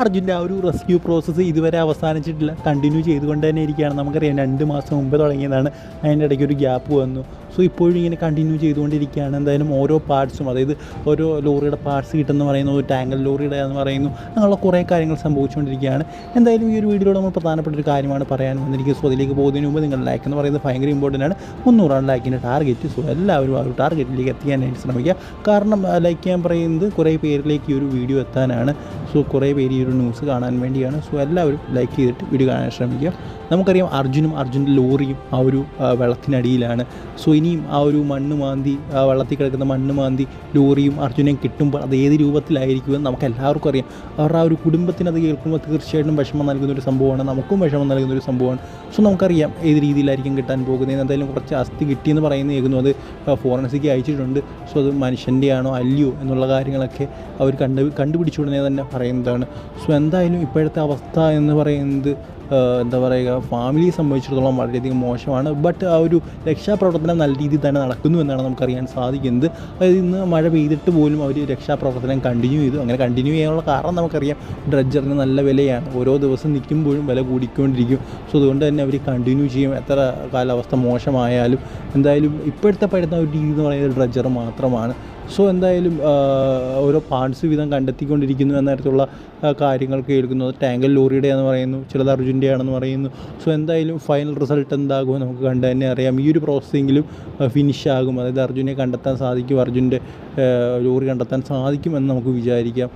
അർജുന്റെ ആ ഒരു റെസ്ക്യൂ പ്രോസസ്സ് ഇതുവരെ അവസാനിച്ചിട്ടില്ല. കണ്ടിന്യൂ ചെയ്തുകൊണ്ട് തന്നെ ഇരിക്കുകയാണ്. നമുക്കറിയാം രണ്ട് മാസം മുമ്പ് തുടങ്ങിയതാണ്. അതിന്റെ ഇടയ്ക്ക് ഒരു ഗ്യാപ്പ് വന്നു. സോ ഇപ്പോഴും ഇങ്ങനെ കണ്ടിന്യൂ ചെയ്തുകൊണ്ടിരിക്കുകയാണ്. എന്തായാലും ഓരോ പാർട്സും അതായത് ഓരോ ലോറിയുടെ പാർട്സ് കിട്ടുമെന്ന് പറയുന്നു ടാങ്കൽ ലോറിയുടെ എന്ന് പറയുന്നു അങ്ങനെയുള്ള കുറേ കാര്യങ്ങൾ സംഭവിച്ചുകൊണ്ടിരിക്കുകയാണ്. എന്തായാലും ഈ ഒരു വീഡിയോയിൽ നമ്മൾ പ്രധാനപ്പെട്ട ഒരു കാര്യമാണ് പറയാൻ വന്നിരിക്കുന്നത്. സോ അതിലേക്ക് പോകുന്നതിന് മുമ്പ് നിങ്ങൾ ലൈക്ക് എന്ന് പറയുന്നത് ഭയങ്കര ഇമ്പോർട്ടന്റ് ആണ്. മുന്നൂറാണ് ലൈക്കിന്റെ ടാർഗറ്റ് സോ എല്ലാവരും ആ ഒരു ടാർഗറ്റിലേക്ക് എത്തിക്കാനായിട്ട് ശ്രമിക്കുക. കാരണം ലൈക്ക് ചെയ്യാൻ പറയുന്നത് കുറേ പേരിലേക്ക് ഈ ഒരു വീഡിയോ എത്താനാണ്. സോ കുറേ പേര് ഈ ഒരു ന്യൂസ് കാണാൻ വേണ്ടിയാണ്. സോ എല്ലാവരും ലൈക്ക് ചെയ്തിട്ട് വീഡിയോ കാണാൻ ശ്രമിക്കുക. നമുക്കറിയാം അർജുനും അർജുന്റെ ലോറിയും ആ ഒരു വെള്ളത്തിനടിയിലാണ്. സോ ഇനിയും ആ ഒരു മണ്ണ് മാന്തി ആ വെള്ളത്തിൽ കിടക്കുന്ന മണ്ണ് മാന്തി ലോറിയും അർജുനെയും കിട്ടുമ്പോൾ അത് ഏത് രൂപത്തിലായിരിക്കുമെന്ന് നമുക്ക് എല്ലാവർക്കും അറിയാം. അവരുടെ ആ ഒരു കുടുംബത്തിന് അത് കേൾക്കുമ്പോൾ തീർച്ചയായിട്ടും വിഷമം നൽകുന്ന ഒരു സംഭവമാണ്. നമുക്കും വിഷമം നൽകുന്ന ഒരു സംഭവമാണ്. സോ നമുക്കറിയാം ഏത് രീതിയിലായിരിക്കും കിട്ടാൻ പോകുന്നത്. എന്തായാലും കുറച്ച് അസ്ഥി കിട്ടിയെന്ന് പറയുന്നത് കേൾക്കുന്നു. അത് ഫോറൻസിക്ക് അയച്ചിട്ടുണ്ട്. സോ അത് മനുഷ്യന്റെ ആണോ അല്ലയോ എന്നുള്ള കാര്യങ്ങളൊക്കെ അവർ കണ്ട് കണ്ടുപിടിച്ച ഉടനെ തന്നെ പറയുന്നതാണ്. സോ എന്തായാലും ഇപ്പോഴത്തെ അവസ്ഥ എന്ന് പറയുന്നത് എന്താ പറയുക ഫാമിലിയെ സംബന്ധിച്ചിടത്തോളം വളരെയധികം മോശമാണ്. ബട്ട് ആ ഒരു രക്ഷാപ്രവർത്തനം നല്ല രീതിയിൽ തന്നെ നടക്കുന്നു എന്നാണ് നമുക്കറിയാൻ സാധിക്കുന്നത്. അതായത് ഇന്ന് മഴ പെയ്തിട്ട് പോലും അവർ രക്ഷാപ്രവർത്തനം കണ്ടിന്യൂ ചെയ്തു. അങ്ങനെ കണ്ടിന്യൂ ചെയ്യാനുള്ള കാരണം നമുക്കറിയാം ഡ്രഡ്ജറിന് നല്ല വിലയാണ്. ഓരോ ദിവസം നിൽക്കുമ്പോഴും വില കൂടിക്കൊണ്ടിരിക്കും. സോ അതുകൊണ്ട് തന്നെ അവർ കണ്ടിന്യൂ ചെയ്യും. എത്ര കാലാവസ്ഥ മോശമായാലും എന്തായാലും ഇപ്പോഴത്തെ പഴുന്ന ഒരു രീതി എന്ന് പറയുന്നത് ഡ്രഡ്ജർ മാത്രമാണ്. സോ എന്തായാലും ഓരോ പാർട്സ് വീതം കണ്ടെത്തിക്കൊണ്ടിരിക്കുന്നു എന്ന തരത്തിലുള്ള കാര്യങ്ങൾ കേൾക്കുന്നു. ടാങ്കൽ ലോറിയുടെയാണെന്ന് പറയുന്നു ചിലത് അർജുന്റെ ആണെന്ന് പറയുന്നു. സോ എന്തായാലും ഫൈനൽ റിസൾട്ട് എന്താകുമോ നമുക്ക് കണ്ടു തന്നെ അറിയാം. ഈ ഒരു പ്രോസസ്സിങ്ങിലും ഫിനിഷ് ആകും. അതായത് അർജുനെ കണ്ടെത്താൻ സാധിക്കും അർജുന്റെ ലോറി കണ്ടെത്താൻ സാധിക്കുമെന്ന് നമുക്ക് വിചാരിക്കാം.